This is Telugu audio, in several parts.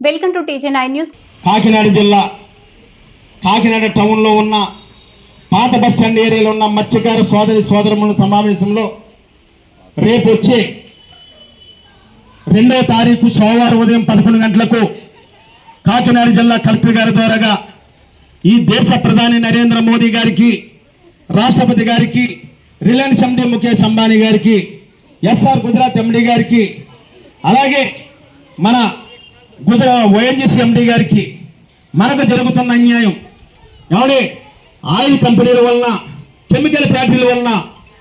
Welcome to TJ nine news Kakinada జిల్లా కాకినాడ టౌన్లో ఉన్న పాత బస్ స్టాండ్ ఏరియాలో ఉన్న మత్స్యకార సోదరి సోదరముల సమావేశంలో రేపు వచ్చే రెండవ తారీఖు సోమవారం ఉదయం పదకొండు గంటలకు కాకినాడ జిల్లా కలెక్టర్ గారి ద్వారాగా ఈ దేశ ప్రధాని నరేంద్ర మోదీ గారికి రాష్ట్రపతి గారికి రిలయన్స్ ఎండి ముఖేష్ అంబానీ గారికి ఎస్ఆర్ గుజరాత్ ఎండి గారికి అలాగే మన గుజరా ఓఎన్జీసీ ఎండి గారికి మనకు జరుగుతున్న అన్యాయం. ఏమండి? ఆయిల్ కంపెనీల వలన కెమికల్ ఫ్యాక్టరీల వలన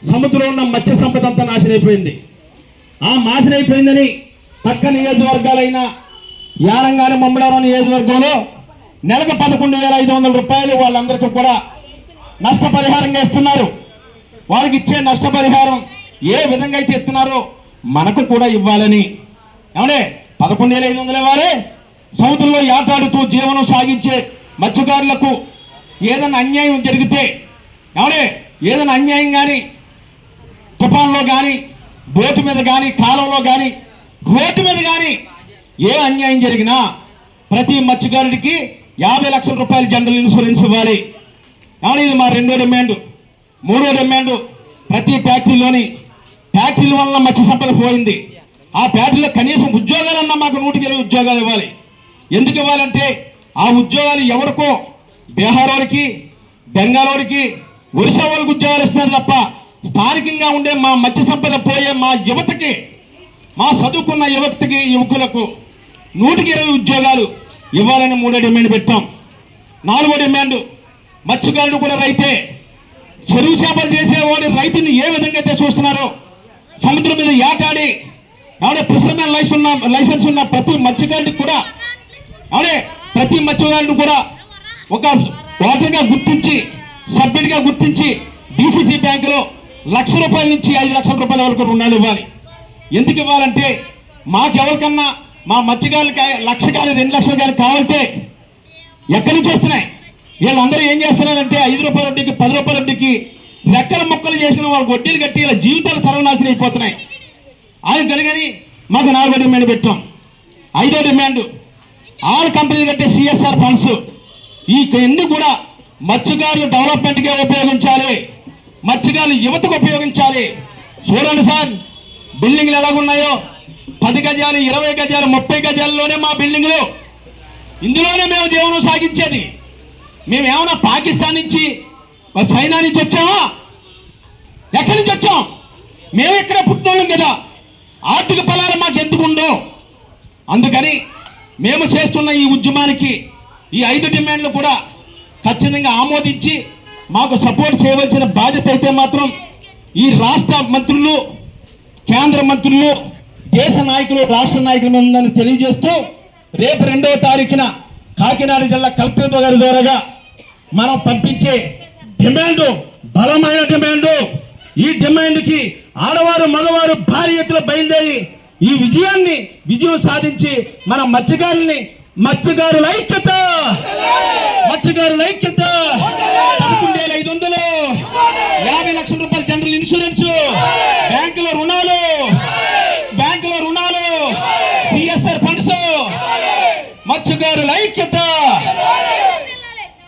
సముద్రంలో ఉన్న మత్స్య సంపద అంతా నాశనైపోయింది. ఆ నాశనైపోయిందని పక్క నియోజకవర్గాలైన యానంగాని మమ్మడారం నియోజకవర్గంలో నెలకు పదకొండు వేల ఐదు వందల రూపాయలు వాళ్ళందరికీ కూడా నష్టపరిహారంగా ఇస్తున్నారు వారికి ఇచ్చే నష్టపరిహారం ఏ విధంగా అయితే ఇస్తున్నారో మనకు కూడా ఇవ్వాలని. ఏమంటే పదకొండు వేల ఐదు వందలు ఇవ్వాలి. సముద్రంలో ఆటాడుతూ జీవనం సాగించే మత్స్యకారులకు ఏదైనా అన్యాయం జరిగితే ఏమంటే ఏదైనా అన్యాయం కానీ తుఫాన్లో కానీ బోటు మీద కానీ కాలంలో కానీ రోడ్డు మీద కానీ ఏ అన్యాయం జరిగినా ప్రతి మత్స్యకారుడికి యాభై లక్షల రూపాయలు జనరల్ ఇన్సూరెన్స్ ఇవ్వాలి. కానీ ఇది మా రెండో డిమాండ్. మూడో డిమాండ్ ప్రతి ఫ్యాక్టరీలోని ఫ్యాక్టరీల వల్ల మత్స్య సంపద పోయింది. ఆ ఫ్యాక్టరీలో కనీసం ఉద్యోగాలన్నా మాకు నూటికి ఇరవై ఉద్యోగాలు ఇవ్వాలి. ఎందుకు ఇవ్వాలంటే ఆ ఉద్యోగాలు ఎవరికో బీహార్ వారికి బెంగాల్ వారికి ఒరిస్సా వాళ్ళకి ఉద్యోగాలు ఇస్తున్నారు తప్ప స్థానికంగా ఉండే మా మత్స్య సంపద పోయే మా యువతకి మా చదువుకున్న యువతకి యువకులకు నూటికి ఇరవై ఉద్యోగాలు ఇవ్వాలని మూడో డిమాండ్ పెట్టాం. నాలుగో డిమాండ్ మత్స్యకారుడు కూడా రైతే. చెరువు చేపలు చేసేవాడు రైతుని ఏ విధంగా అయితే చూస్తున్నారో సముద్రం మీద ఏటాడి ఆవిడ ఫిషర్మెన్ లైసెన్స్ ఉన్న లైసెన్స్ ఉన్న ప్రతి మత్స్యకారుడికి కూడా ఆవిడే ప్రతి మత్స్యకారుడు కూడా ఒక ఓటర్గా గుర్తించి సభ్యుడిగా గుర్తించి డిసిసి బ్యాంకులో లక్ష రూపాయల నుంచి ఐదు లక్షల రూపాయల వరకు రుణాలు ఇవ్వాలి. ఎందుకు ఇవ్వాలంటే మాకెవరికన్నా మా మత్స్యకారులకి లక్ష కానీ రెండు లక్షలు కానీ కావాలంటే ఎక్కడి నుంచి వస్తున్నాయి? వీళ్ళందరూ ఏం చేస్తున్నారంటే ఐదు రూపాయల వడ్డీకి పది రూపాయల వడ్డీకి రెక్కల మొక్కలు చేసిన వాళ్ళకి వడ్డీలు కట్టి ఇలా జీవితాలు సర్వనాశనం అయిపోతున్నాయి. ఆయన కనుగని మాకు నాలుగో డిమాండ్ పెట్టాం. ఐదో డిమాండ్ ఆల్ కంపెనీలు కట్టే సిఎస్ఆర్ ఫండ్స్. ఈ ఎన్ని కూడా మత్స్యకారులు డెవలప్మెంట్గా ఉపయోగించాలి? మత్స్యకారులు యువతకు ఉపయోగించాలి. చూడండి సార్ బిల్డింగ్లు ఎలాగున్నాయో? పది గజాలు ఇరవై గజాలు ముప్పై గజాల్లోనే మా బిల్డింగ్లు. ఇందులోనే మేము జీవనం సాగించేది. మేమేమన్నా పాకిస్తాన్ నుంచి చైనా నుంచి వచ్చామా? ఎక్కడి నుంచి వచ్చాం? మేము ఇక్కడ పుట్టినోళ్ళం కదా. ఆర్థిక ఫలాలు మాకు ఎందుకు ఉండవు? అందుకని మేము చేస్తున్న ఈ ఉద్యమానికి ఈ ఐదు డిమాండ్లు కూడా ఖచ్చితంగా ఆమోదించి మాకు సపోర్ట్ చేయవలసిన బాధ్యత అయితే మాత్రం ఈ రాష్ట్ర మంత్రులు కేంద్ర మంత్రులు దేశ నాయకులు రాష్ట్ర నాయకుల ఉందని తెలియజేస్తూ రేపు రెండవ తారీఖున కాకినాడ జిల్లా కలెక్టర్ గారి ద్వారాగా మనం పంపించే డిమాండ్ బలమైన డిమాండ్ ఈ డిమాండ్కి ఆడవారు మగవారు భారీ ఎత్తున బయలుదేరి ఈ విజయాన్ని విజయం సాధించి మన మత్స్యకారుల్ని మత్స్యకారుల ఐక్యత! మత్స్యకారుల ఐక్యత పదకొండు వేల ఐదు వందలు యాభై లక్షల రూపాయల జనరల్ ఇన్సూరెన్స్ బ్యాంకులో రుణాలు బ్యాంకులో